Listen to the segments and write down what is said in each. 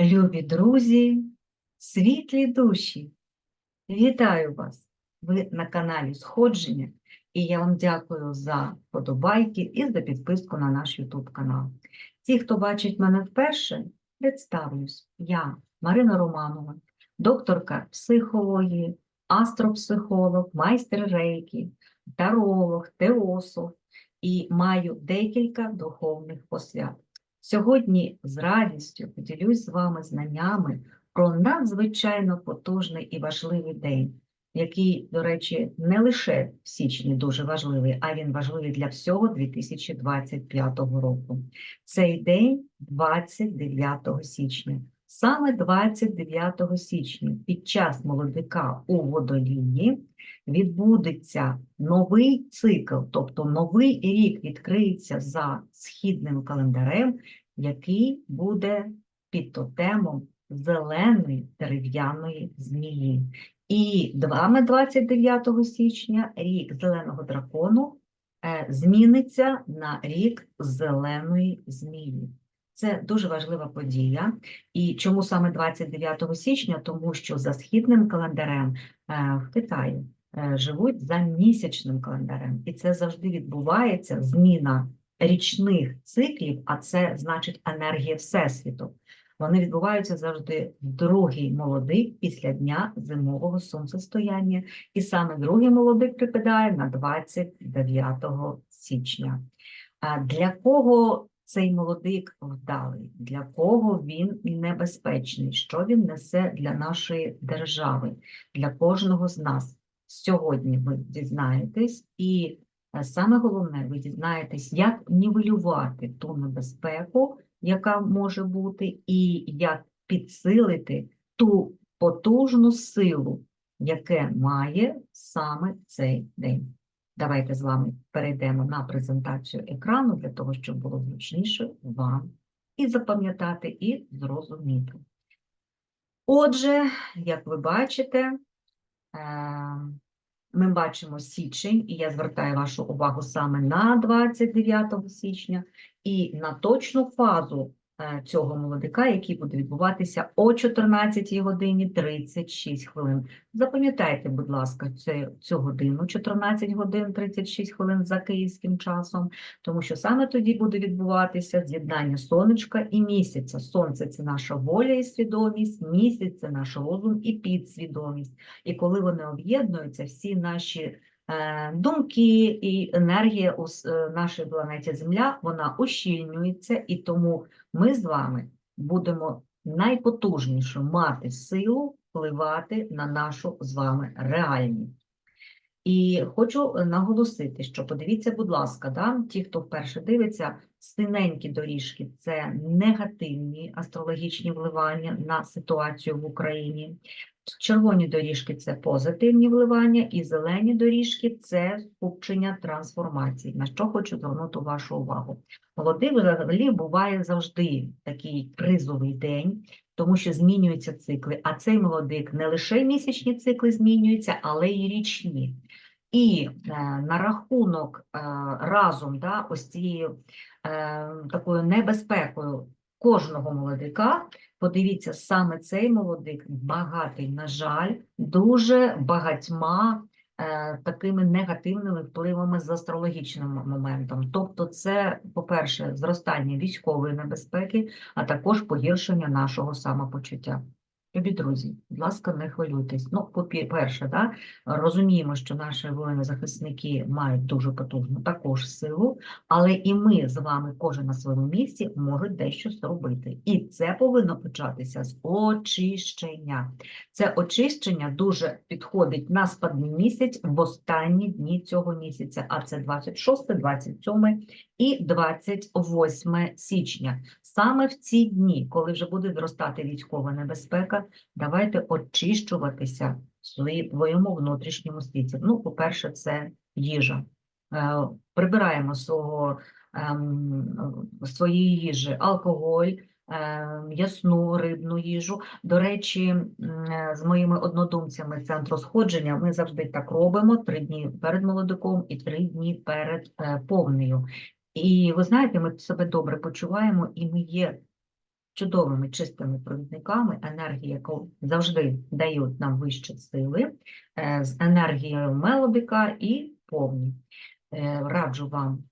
Любі друзі, світлі душі, вітаю вас! Ви на каналі Сходження, і я вам дякую за подобайки і за підписку на наш YouTube канал. Ті, хто бачить мене вперше, представлюсь. Я Марина Романова, докторка психології, астропсихолог, майстер рейки, таролог, теософ і маю декілька духовних посвят. Сьогодні з радістю поділюсь з вами знаннями про надзвичайно потужний і важливий день, який, до речі, не лише в січні дуже важливий, а він важливий для всього 2025 року. Цей день 29 січня. Саме 29 січня під час молодика у водолії відбудеться новий цикл, тобто новий рік відкриється за східним календарем, який буде під тотемом зеленої дерев'яної змії. І 29 січня рік зеленого дракону е, зміниться на рік зеленої змії. Це дуже важлива подія. І чому саме 29 січня? Тому що за східним календарем е, в Китаї е, живуть за місячним календарем, і це завжди відбувається зміна річних циклів, а це значить енергія Всесвіту. Вони відбуваються завжди в другий молодик після дня зимового сонцестояння, і саме другий молодик припадає на 29 січня. Для кого цей молодик вдалий, для кого він небезпечний, що він несе для нашої держави, для кожного з нас? Сьогодні ви дізнаєтесь, і е, саме головне, ви дізнаєтесь, як нівелювати ту небезпеку, яка може бути, і як підсилити ту потужну силу, яке має саме цей день. Давайте з вами перейдемо на презентацію екрану для того, щоб було зручніше вам і запам'ятати, і зрозуміти. Отже, як ви бачите, е, ми бачимо січень, і я звертаю вашу увагу саме на 29 січня і на точну фазу цього молодика, який буде відбуватися о 14 годині 36 хвилин. Запам'ятайте, будь ласка, цю, годину 14 годин 36 хвилин за київським часом, тому що саме тоді буде відбуватися з'єднання сонечка і місяця. Сонце це наша воля і свідомість, місяць це наш розум і підсвідомість. І коли вони об'єднуються, всі наші е, думки і енергія у е, нашій планеті Земля, вона ущільнюється, і тому ми з вами будемо найпотужніше мати силу впливати на нашу з вами реальність. І хочу е, наголосити, що подивіться, будь ласка, да, ті, хто вперше дивиться, синенькі доріжки це негативні астрологічні вливання на ситуацію в Україні. Червоні доріжки це позитивні вливання, і зелені доріжки це скупчення трансформацій. На що хочу звернути вашу увагу. Молодий взагалі буває завжди такий кризовий день, тому що змінюються цикли. А цей молодик не лише місячні цикли змінюються, але й річні. І е, на рахунок е, разом да, ось цією е, такою небезпекою кожного молодика, подивіться, саме цей молодик багатий, на жаль, дуже багатьма е, такими негативними впливами з астрологічним моментом. Тобто, це, по-перше, зростання військової небезпеки, а також погіршення нашого самопочуття. Любі друзі, будь ласка, не хвилюйтесь. Ну, по-перше, да, розуміємо, що наші воїни-захисники мають дуже потужну також силу, але і ми з вами, кожен на своєму місці, можуть дещо зробити. І це повинно початися з очищення. Це очищення дуже підходить на спадний місяць в останні дні цього місяця, а це 26, 27 і 28 січня. Саме в ці дні, коли вже буде зростати військова небезпека, давайте очищуватися в своєму внутрішньому світі. Ну, по-перше, це їжа. Е, Прибираємо свого, ем, своєї їжі алкоголь, м'ясну, рибну їжу. До речі, е, з моїми однодумцями центру сходження ми завжди так робимо: три дні перед молодиком і три дні перед е, повнею. І ви знаєте, ми себе добре почуваємо, і ми є чудовими чистими провідниками, енергії, яку завжди дають нам вищі сили, е, з енергією мелодика і повні. Е, Раджу вам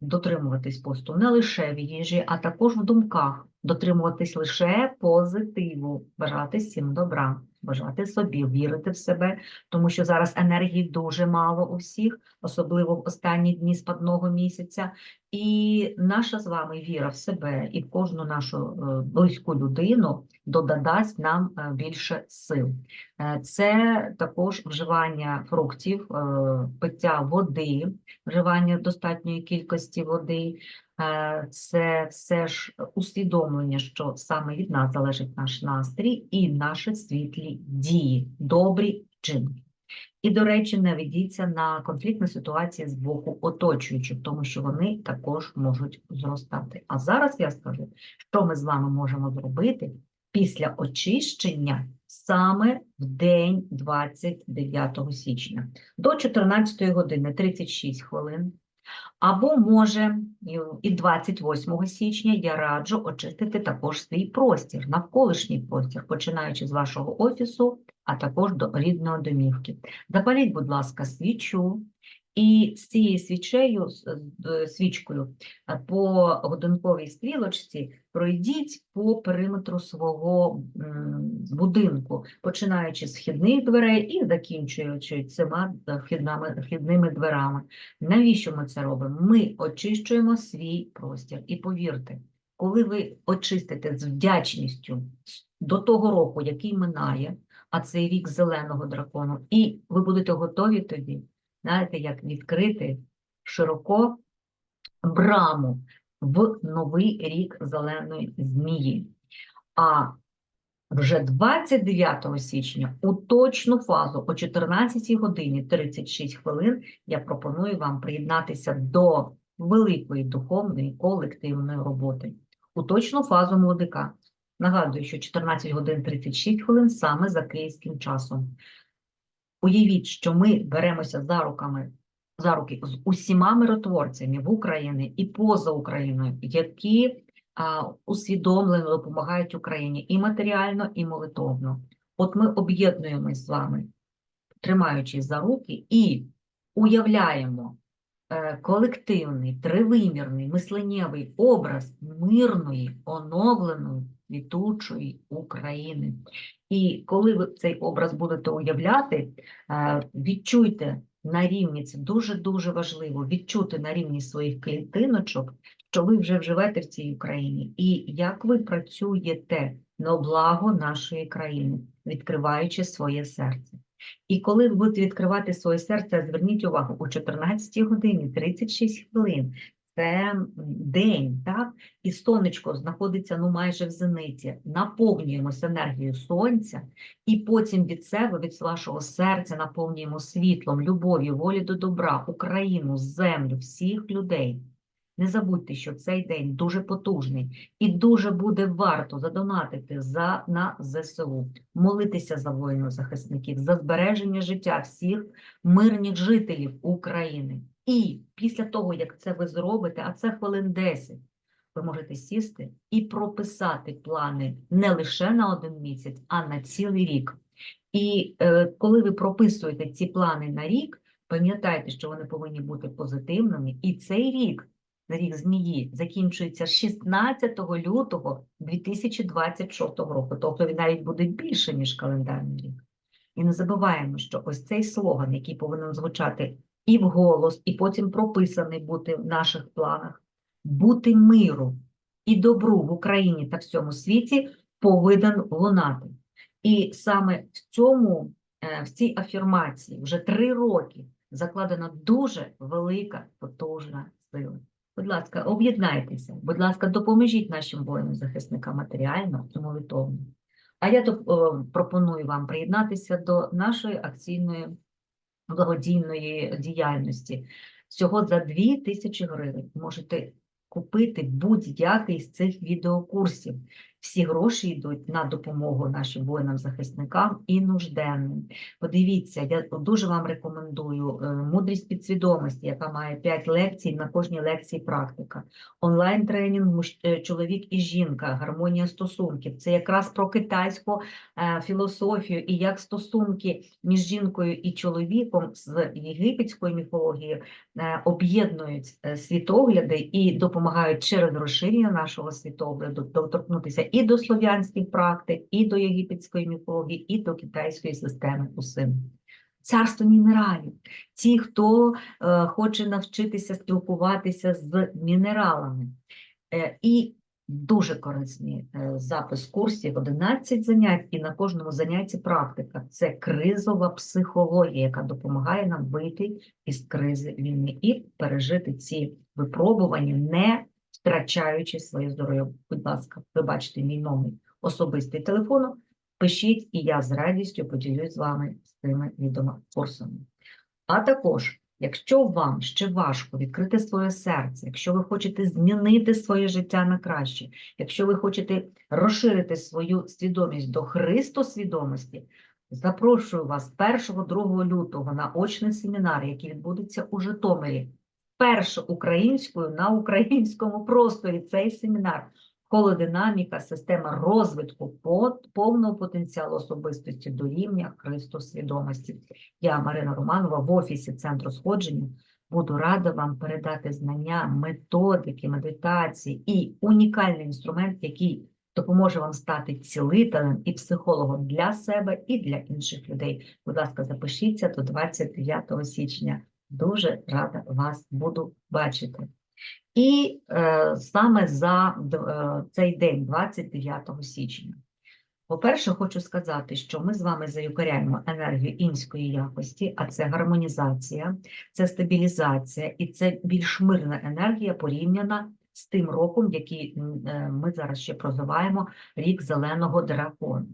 дотримуватись посту не лише в їжі, а також в думках, дотримуватись лише позитиву, бажати всім добра, бажати собі, вірити в себе, тому що зараз енергії дуже мало у всіх, особливо в останні дні спадного місяця. І наша з вами віра в себе і в кожну нашу е, близьку людину додасть нам е, більше сил. Е, Це також вживання фруктів, пиття води, вживання достатньої кількості води. Це все ж усвідомлення, що саме від нас залежить наш настрій і наші світлі дії, добрі вчинки. І, до речі, не ведіться на конфліктні ситуації з боку оточуючих, тому що вони також можуть зростати. А зараз я скажу, що ми з вами можемо зробити після очищення саме в день 29 січня до 14 години 36 хвилин. Або може і 28 січня я раджу очистити також свій простір, навколишній простір, починаючи з вашого офісу, а також до рідної домівки. Запаліть, будь ласка, свічу, і з цією свічею, свічкою по годинковій стрілочці пройдіть по периметру свого будинку, починаючи з вхідних дверей і закінчуючи цими е, вхідними, вхідними дверами. Навіщо ми це робимо? Ми очищуємо свій простір. І повірте, коли ви очистите з вдячністю до того року, який минає, а це рік зеленого дракону, і ви будете готові тоді, знаєте, як відкрити широко браму в новий рік зеленої змії. А вже 29 січня у точну фазу о 14 годині 36 хвилин я пропоную вам приєднатися до великої духовної колективної роботи. У точну фазу молодика. Нагадую, що 14 годин 36 хвилин саме за київським часом. Уявіть, що ми беремося за руками за руки з усіма миротворцями в Україні і поза Україною, які а, усвідомлено допомагають Україні і матеріально, і молитовно. От ми об'єднуємось з вами, тримаючись за руки, і уявляємо е, колективний, тривимірний, мисленнєвий образ мирної, оновленої, квітучої України. І коли ви цей образ будете уявляти, е, відчуйте на рівні, це дуже-дуже важливо, відчути на рівні своїх клітиночок, що ви вже живете в цій Україні, і як ви працюєте на благо нашої країни, відкриваючи своє серце. І коли ви будете відкривати своє серце, зверніть увагу, о 14 годині 36 хвилин, це день, так? І сонечко знаходиться ну майже в зениці. Наповнюємося енергією сонця, і потім від себе, від вашого серця наповнюємо світлом, любов'ю, волі до добра, Україну, землю, всіх людей. Не забудьте, що цей день дуже потужний і дуже буде варто задонатити за, на ЗСУ, молитися за воїнів-захисників, за збереження життя всіх мирних жителів України. І після того, як це ви зробите, а це хвилин 10, ви можете сісти і прописати плани не лише на один місяць, а на цілий рік. І е, коли ви прописуєте ці плани на рік, пам'ятайте, що вони повинні бути позитивними. І цей рік, рік змії, закінчується 16 лютого 2026 року. Тобто він навіть буде більше, ніж календарний рік. І не забуваємо, що ось цей слоган, який повинен звучати і вголос, і потім прописаний бути в наших планах, бути миру і добру в Україні та всьому світі повинен лунати. І саме в цьому, е, в цій афірмації вже три роки закладена дуже велика, потужна сила. Будь ласка, об'єднайтеся, будь ласка, допоможіть нашим воїнам-захисникам матеріально і молитовно. А я доп- о, пропоную вам приєднатися до нашої акційної благодійної діяльності. Всього за 2 тисячі гривень можете купити будь-який з цих відеокурсів. Всі гроші йдуть на допомогу нашим воїнам-захисникам і нужденним. Подивіться, я дуже вам рекомендую е, мудрість підсвідомості, яка має 5 лекцій, на кожній лекції практика. Онлайн-тренінг «Муж- е, чоловік і жінка, гармонія стосунків. Це якраз про китайську е, філософію і як стосунки між жінкою і чоловіком з єгипетською міфологією е, об'єднують світогляди і допомагають через розширення нашого світогляду доторкнутися і до слов'янських практик, і до єгипетської міфології, і до китайської системи усин. Царство мінералів. Ті, хто е, хоче навчитися спілкуватися з мінералами. Е, і дуже корисний е, запис курсів, 11 занять, і на кожному занятті практика. Це кризова психологія, яка допомагає нам вийти із кризи війни і пережити ці випробування, не втрачаючи своє здоров'я. Будь ласка, ви бачите мій номер особистий телефону. Пишіть, і я з радістю поділюсь з вами з цими відеокурсами. А також, якщо вам ще важко відкрити своє серце, якщо ви хочете змінити своє життя на краще, якщо ви хочете розширити свою свідомість до Христосвідомості, запрошую вас 1-2 лютого на очний семінар, який відбудеться у Житомирі. Перше українською на українському просторі цей семінар. Холодинаміка, система розвитку повного потенціалу особистості до рівня Христосвідомості. Я, Марина Романова, в офісі Центру сходження буду рада вам передати знання, методики, медитації і унікальний інструмент, який допоможе вам стати цілителем і психологом для себе і для інших людей. Будь ласка, запишіться до 29 січня. Дуже рада вас буду бачити. І е, саме за е, цей день, 29 січня. По-перше, хочу сказати, що ми з вами заюкаряємо енергію інської якості, а це гармонізація, це стабілізація і це більш мирна енергія порівняна з тим роком, який е, ми зараз ще прозиваємо рік зеленого дракона.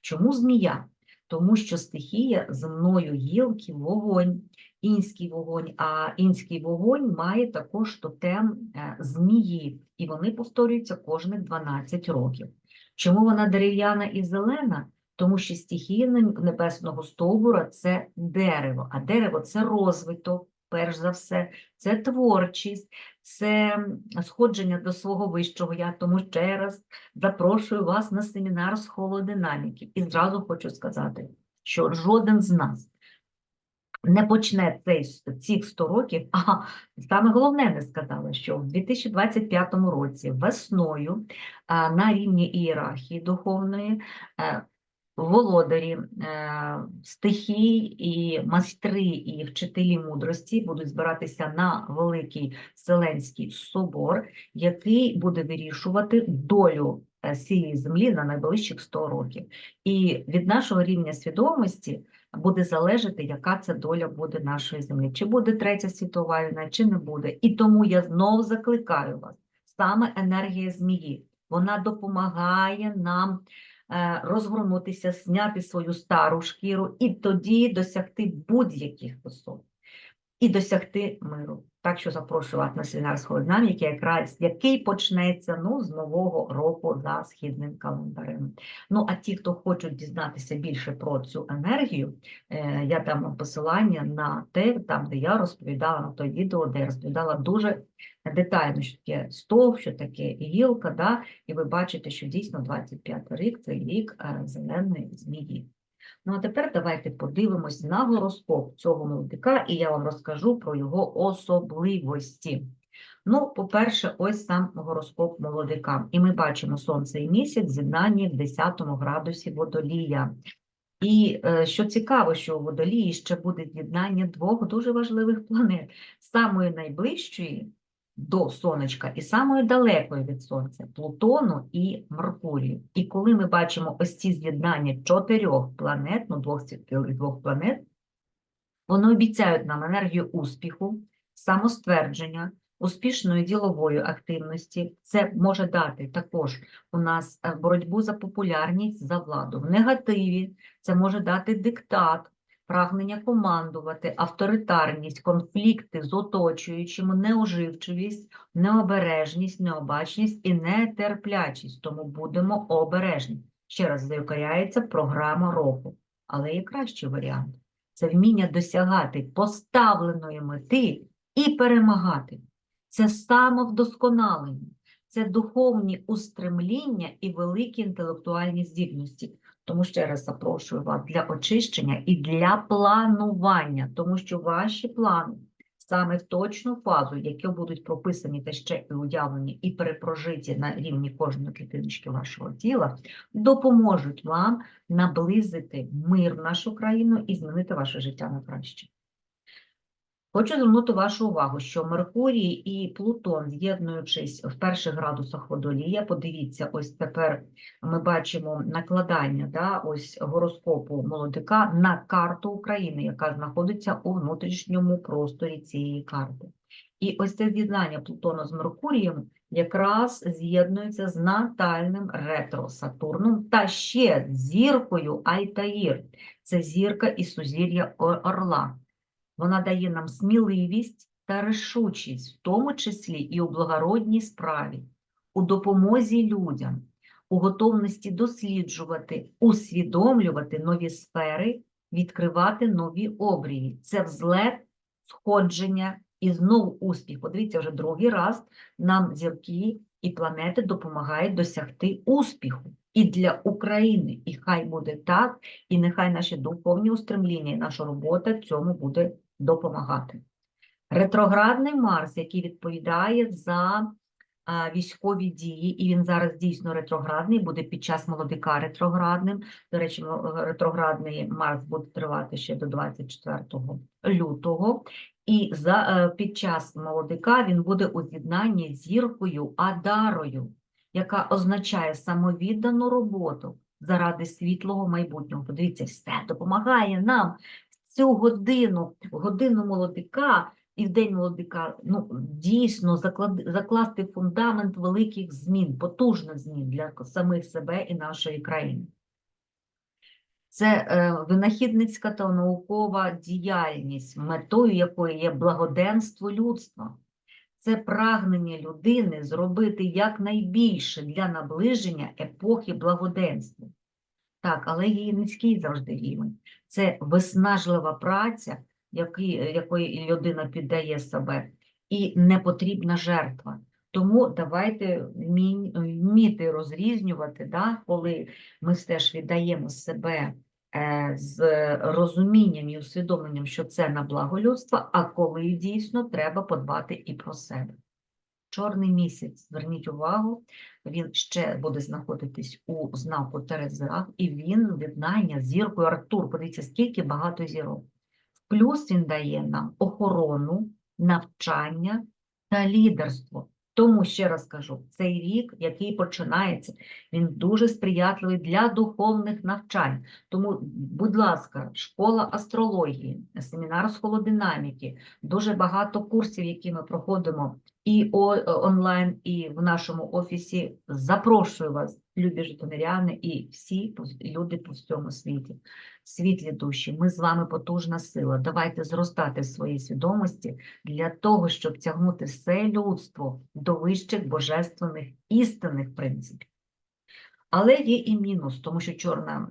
Чому змія? Тому що стихія земною гілки вогонь, інський вогонь, а інський вогонь має також тотем е, змії, і вони повторюються кожних 12 років. Чому вона дерев'яна і зелена? Тому що стихія небесного стовбура це дерево, а дерево це розвиток, перш за все, це творчість, це сходження до свого вищого я. Тому ще раз запрошую вас на семінар з холодинаміки. І зразу хочу сказати, що жоден з нас не почне цей, цих 100 років, а саме головне не сказала, що в 2025 році весною на рівні ієрархії духовної е, володарі е, стихій і майстри і вчителі мудрості будуть збиратися на Великий Вселенський собор, який буде вирішувати долю е, цієї землі на найближчих 100 років. І від нашого рівня свідомості буде залежати, яка це доля буде нашої землі. Чи буде третя світова війна, чи не буде. І тому я знову закликаю вас, саме енергія змії, вона допомагає нам е, розгорнутися, зняти свою стару шкіру і тоді досягти будь-яких висот і досягти миру. Так що запрошую вас на семінар з який якраз який почнеться ну, з нового року за східним календарем. Ну а ті, хто хочуть дізнатися більше про цю енергію, е, я дам вам посилання на те, там, де я розповідала на той відео, де я розповідала дуже детально, що таке стовп, що таке гілка, да? і ви бачите, що дійсно 25 рік це рік е, зеленої змії. Ну а тепер давайте подивимось на гороскоп цього молодика, і я вам розкажу про його особливості. Ну, по-перше, ось сам гороскоп молодика. І ми бачимо сонце і місяць з'єднані в 10 градусі водолія. І е, що цікаво, що у водолії ще буде з'єднання двох дуже важливих планет, самої найближчої до сонечка і самої далекої від сонця Плутону і Меркурію. І коли ми бачимо ось ці з'єднання чотирьох планет, ну двох світових двох планет, вони обіцяють нам енергію успіху, самоствердження, успішної ділової активності. Це може дати також у нас е, боротьбу за популярність, за владу. В негативі це може дати диктат, прагнення командувати, авторитарність, конфлікти з оточуючими, неуживчивість, необережність, необачність і нетерплячість. Тому будемо обережні. Ще раз заякоряється програма року. Але є кращий варіант це вміння досягати поставленої мети і перемагати. Це самовдосконалення, це духовні устремління і великі інтелектуальні здібності. Тому ще раз запрошую вас для очищення і для планування, тому що ваші плани саме в точну фазу, які будуть прописані та ще і уявлені, і перепрожиті на рівні кожної клітиночки вашого тіла, допоможуть вам наблизити мир в нашу країну і змінити ваше життя на краще. Хочу звернути вашу увагу, що Меркурій і Плутон, з'єднуючись в перших градусах водолія, подивіться, ось тепер ми бачимо накладання да, ось гороскопу молодика на карту України, яка знаходиться у внутрішньому просторі цієї карти. І ось це з'єднання Плутона з Меркурієм якраз з'єднується з натальним ретро Сатурном та ще зіркою Альтаїр. Це зірка і сузір'я Орла. Вона дає нам сміливість та рішучість, в тому числі і у благородній справі, у допомозі людям, у готовності досліджувати, усвідомлювати нові сфери, відкривати нові обрії. Це взлет, сходження і знову успіх. Подивіться, вже другий раз нам зірки і планети допомагають досягти успіху. І для України, і хай буде так, і нехай наші духовні устремління і наша робота цьому буде допомагати. Ретроградний Марс, який відповідає за військові дії, і він зараз дійсно ретроградний, буде під час молодика ретроградним. До речі, ретроградний Марс буде тривати ще до 24 лютого. І за, е, під час молодика він буде у з'єднанні з зіркою Адарою, яка означає самовіддану роботу заради світлого майбутнього. Подивіться, все допомагає нам цю годину, годину молодика і в день молодика, ну, дійсно заклад, закласти фундамент великих змін, потужних змін для самих себе і нашої країни. Це е, винахідницька та наукова діяльність, метою якої є благоденство людства. Це прагнення людини зробити якнайбільше для наближення епохи благоденства. Так, але і низький завжди рівень. Це виснажлива праця, якої людина піддає себе, і непотрібна жертва. Тому давайте вміти розрізнювати, да, коли ми все ж віддаємо себе е, з розумінням і усвідомленням, що це на благо людства, а коли дійсно треба подбати і про себе. Чорний місяць, зверніть увагу, він ще буде знаходитись у знаку Терезах, і він віднання зіркою Артур. Подивіться, скільки багато зірок. Плюс він дає нам охорону, навчання та лідерство. Тому ще раз кажу, цей рік, який починається, він дуже сприятливий для духовних навчань. Тому, будь ласка, школа астрології, семінар з холодинаміки, дуже багато курсів, які ми проходимо і онлайн, і в нашому офісі. Запрошую вас, любі житомиряни, і всі люди по всьому світі. Світлі душі, ми з вами потужна сила. Давайте зростати в своїй свідомості для того, щоб тягнути все людство до вищих божественних істинних принципів. Але є і мінус, тому що чорна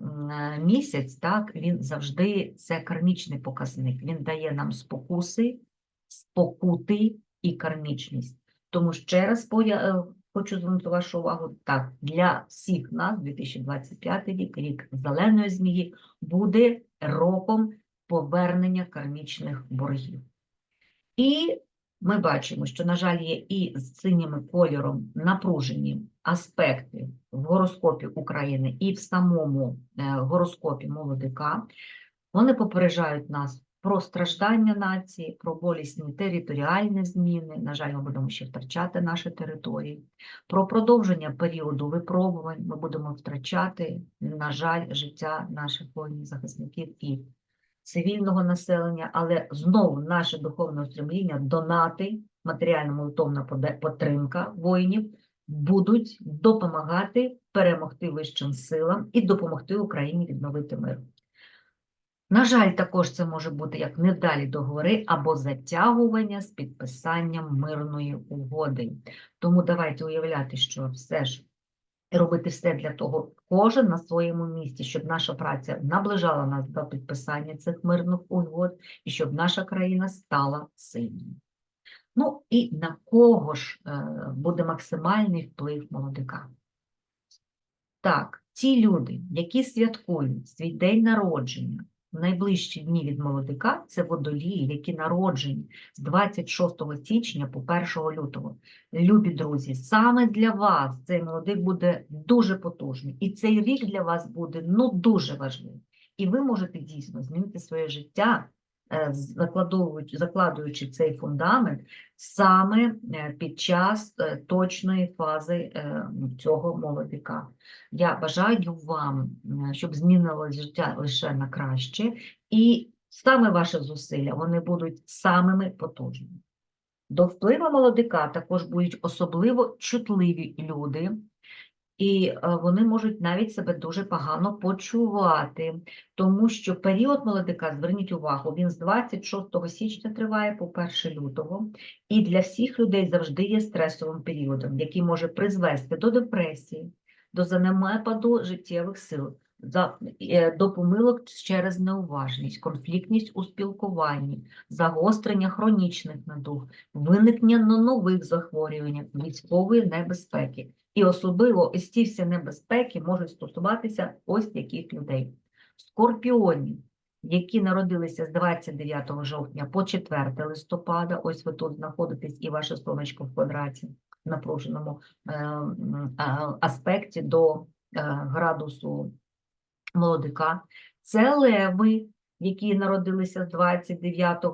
місяць, так, він завжди це кармічний показник. Він дає нам спокуси, спокути і кармічність. Тому ще раз хочу звернути вашу увагу, так, для всіх нас 2025 рік, рік зеленої змії, буде роком повернення кармічних боргів. І ми бачимо, що, на жаль, є і з синім кольором напружені аспекти в гороскопі України і в самому е, гороскопі молодика. Вони попереджають нас про страждання нації, про болісні територіальні зміни. На жаль, ми будемо ще втрачати наші території, про продовження періоду випробувань. Ми будемо втрачати, на жаль, життя наших воїнів, захисників і цивільного населення, але знову наше духовне устремління, донати, матеріально-молитовна підтримка воїнів будуть допомагати перемогти вищим силам і допомогти Україні відновити мир. На жаль, також це може бути як невдалі договори або затягування з підписанням мирної угоди. Тому давайте уявляти, що все ж робити все для того, кожен на своєму місці, щоб наша праця наближала нас до підписання цих мирних угод і щоб наша країна стала сильною. Ну і на кого ж е, буде максимальний вплив молодика? Так, ті люди, які святкують свій день народження найближчі дні від молодика, це водолії, які народжені з 26 січня по 1 лютого. Любі друзі, саме для вас цей молодик буде дуже потужний, і цей рік для вас буде ну дуже важливий. І ви можете дійсно змінити своє життя, закладовуючи, закладуючи цей фундамент саме е, під час е, точної фази е, цього молодика. Я бажаю вам, е, щоб змінилось життя лише на краще, і саме ваші зусилля вони будуть самими потужними. До впливу молодика також будуть особливо чутливі люди, і е, вони можуть навіть себе дуже погано почувати, тому що період молодика, зверніть увагу, він з 26 січня триває по 1 лютого, і для всіх людей завжди є стресовим періодом, який може призвести до депресії, до занепаду життєвих сил, е, до помилок через неуважність, конфліктність у спілкуванні, загострення хронічних надуг, виникнення нових захворювань, військової небезпеки. І особливо ось ці всі небезпеки можуть стосуватися ось таких людей. Скорпіонів, які народилися з 29 жовтня по 4 листопада, ось ви тут знаходитесь і ваше сонечко в квадраті в напруженому е, аспекті до е, градусу молодика. Це леви, які народилися з 29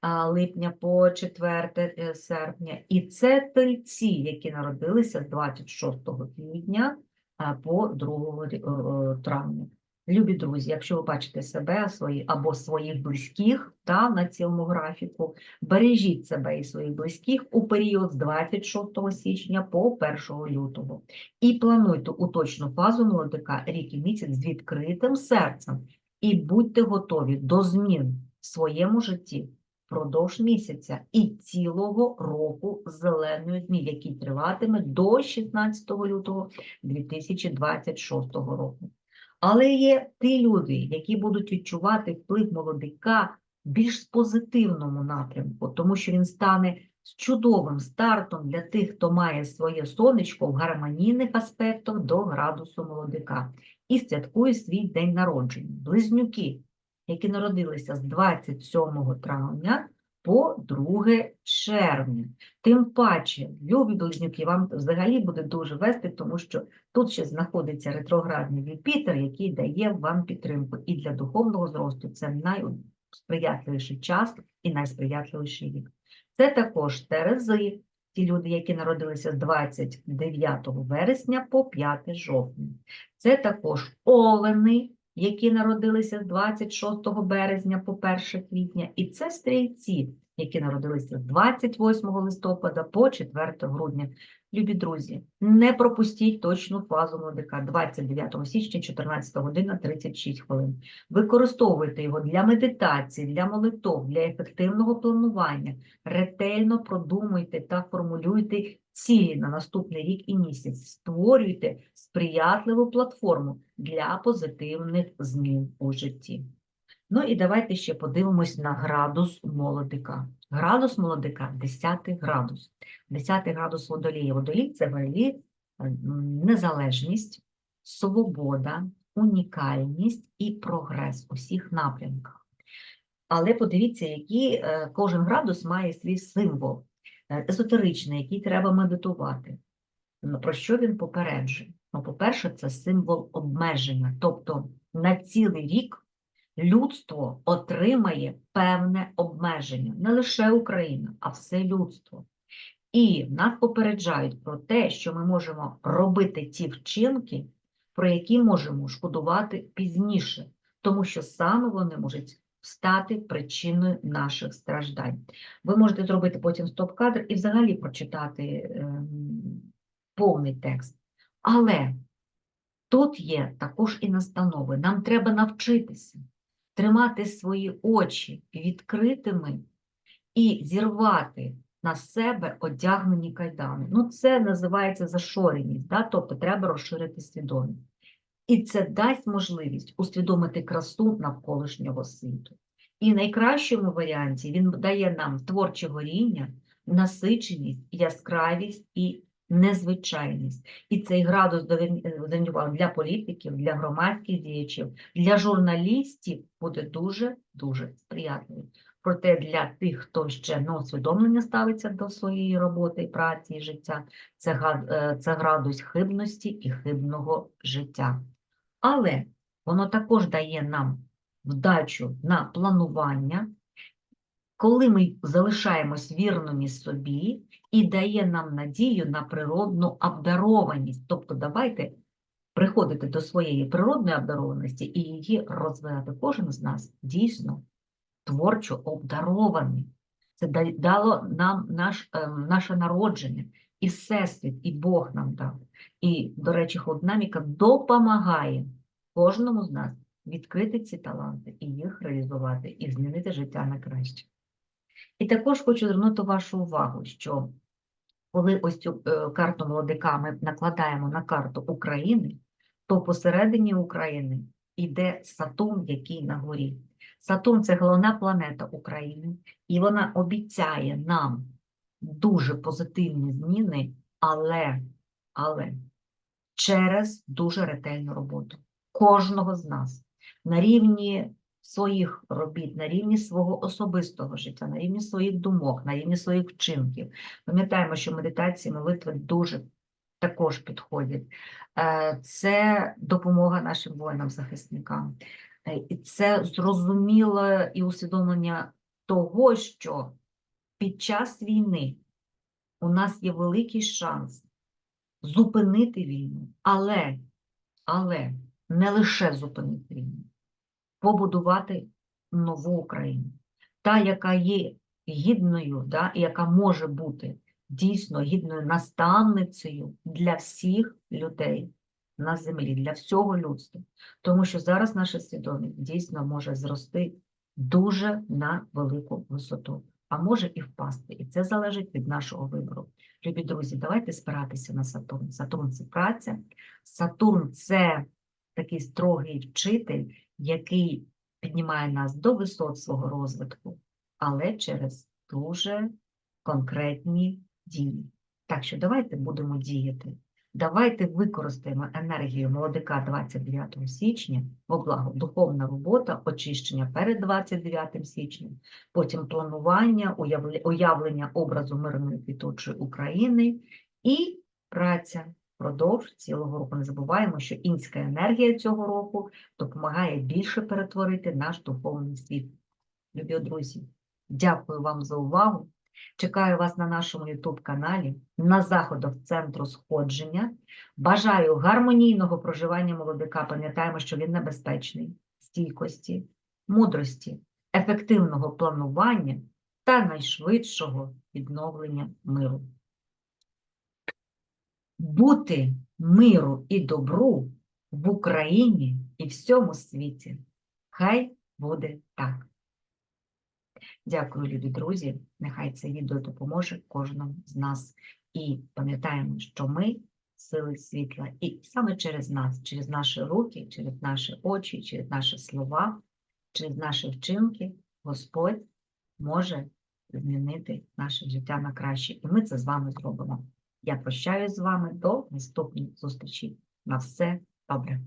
а, липня по 4 е, серпня, і це тельці, які народилися з 26 квітня по 2 е, травня. Любі друзі, якщо ви бачите себе свої, або своїх близьких та, на цьому графіку, бережіть себе і своїх близьких у період з 26 січня по 1 лютого. І плануйте у точну фазу молодика рік і місяць з відкритим серцем. І будьте готові до змін в своєму житті впродовж місяця і цілого року зеленої дні, який триватиме до 16 лютого 2026 року. Але є ті люди, які будуть відчувати вплив молодика більш з позитивному напрямку, тому що він стане з чудовим стартом для тих, хто має своє сонечко в гармонійних аспектах до градусу молодика і святкує свій день народження. Близнюки, які народилися з 27 травня по 2 червня. Тим паче, любі близнюки, вам взагалі буде дуже вести, тому що тут ще знаходиться ретроградний Юпітер, який дає вам підтримку. І для духовного зросту це найсприятливіший час і найсприятливіший вік. Це також Терези, ті люди, які народилися з 29 вересня по 5 жовтня. Це також олени, які народилися з 26 березня по 1 квітня, і це стрільці, які народилися з 28 листопада по 4 грудня. Любі друзі, не пропустіть точну фазу молодика 29 січня, 14 година 36 хвилин. Використовуйте його для медитації, для молитов, для ефективного планування. Ретельно продумуйте та формулюйте цілі на наступний рік і місяць. Створюйте сприятливу платформу для позитивних змін у житті. Ну і давайте ще подивимось на градус молодика. Градус молодика 10 градус. 10 градус водолія. Водолій це взагалі незалежність, свобода, унікальність і прогрес у всіх напрямках. Але подивіться, який е, кожен градус має свій символ е, езотеричний, який треба медитувати. Ну, Про що він попереджує? Ну, по-перше, це символ обмеження, тобто на цілий рік людство отримає певне обмеження, не лише Україна, а все людство. І нас попереджають про те, що ми можемо робити ті вчинки, про які можемо шкодувати пізніше, тому що саме вони можуть стати причиною наших страждань. Ви можете зробити потім стоп-кадр і взагалі прочитати ем, повний текст. Але тут є також і настанови. Нам треба навчитися тримати свої очі відкритими і зірвати на себе одягнені кайдани. Ну, це називається зашореність, да? тобто треба розширити свідомість. І це дасть можливість усвідомити красу навколишнього світу. І в найкращому варіанті він дає нам творче горіння, насиченість, яскравість і незвичайність. І цей градус довинював для політиків, для громадських діячів, для журналістів буде дуже-дуже сприятливий. Проте для тих, хто ще не усвідомлення ставиться до своєї роботи, праці і життя, це, е, це градус хибності і хибного життя. Але воно також дає нам вдачу на планування, коли ми залишаємось вірними собі і дає нам надію на природну обдарованість. Тобто давайте приходити до своєї природної обдарованості і її розвивати. Кожен з нас дійсно творчо обдарований. Це дало нам наш, ем, наше народження, і Всесвіт, і Бог нам дав. І, до речі, хлодинаміка допомагає кожному з нас відкрити ці таланти і їх реалізувати, і змінити життя на краще. І також хочу звернути вашу увагу, що коли ось цю е, карту молодика ми накладаємо на карту України, то посередині України йде Сатурн, який на горі. Сатурн це головна планета України, і вона обіцяє нам дуже позитивні зміни, але, але через дуже ретельну роботу кожного з нас на рівні своїх робіт, на рівні свого особистого життя, на рівні своїх думок, на рівні своїх вчинків. Пам'ятаємо, що медитації, молитви дуже також підходять. Е, Це допомога нашим воїнам-захисникам. Е, І це зрозуміло і усвідомлення того, що під час війни у нас є великий шанс зупинити війну, але, але не лише зупинити війну, побудувати нову Україну, та, яка є гідною, да, яка може бути дійсно гідною наставницею для всіх людей на землі, для всього людства. Тому що зараз наша свідомість дійсно може зрости дуже на велику висоту, а може і впасти. І це залежить від нашого вибору. Любі друзі, давайте спиратися на Сатурн. Сатурн це праця, Сатурн це такий строгий вчитель, який піднімає нас до висот свого розвитку, але через дуже конкретні дії. Так що давайте будемо діяти. Давайте використаємо енергію молодика 29 січня во благо духовна робота, очищення перед 29 січня, потім планування, уявлення образу мирної квіточої України і праця впродовж цілого року. Не забуваємо, що інська енергія цього року допомагає більше перетворити наш духовний світ. Любі друзі, дякую вам за увагу. Чекаю вас на нашому YouTube-каналі, на заходах Центру сходження. Бажаю гармонійного проживання молодика. Пам'ятаємо, що він небезпечний, стійкості, мудрості, ефективного планування та найшвидшого відновлення миру. Бути миру і добру в Україні і всьому світі. Хай буде так. Дякую, любі друзі. Нехай це відео допоможе кожному з нас. І пам'ятаємо, що ми сили світла, і саме через нас, через наші руки, через наші очі, через наші слова, через наші вчинки, Господь може змінити наше життя на краще. І ми це з вами зробимо. Я прощаюсь з вами до наступної зустрічі. На все добре.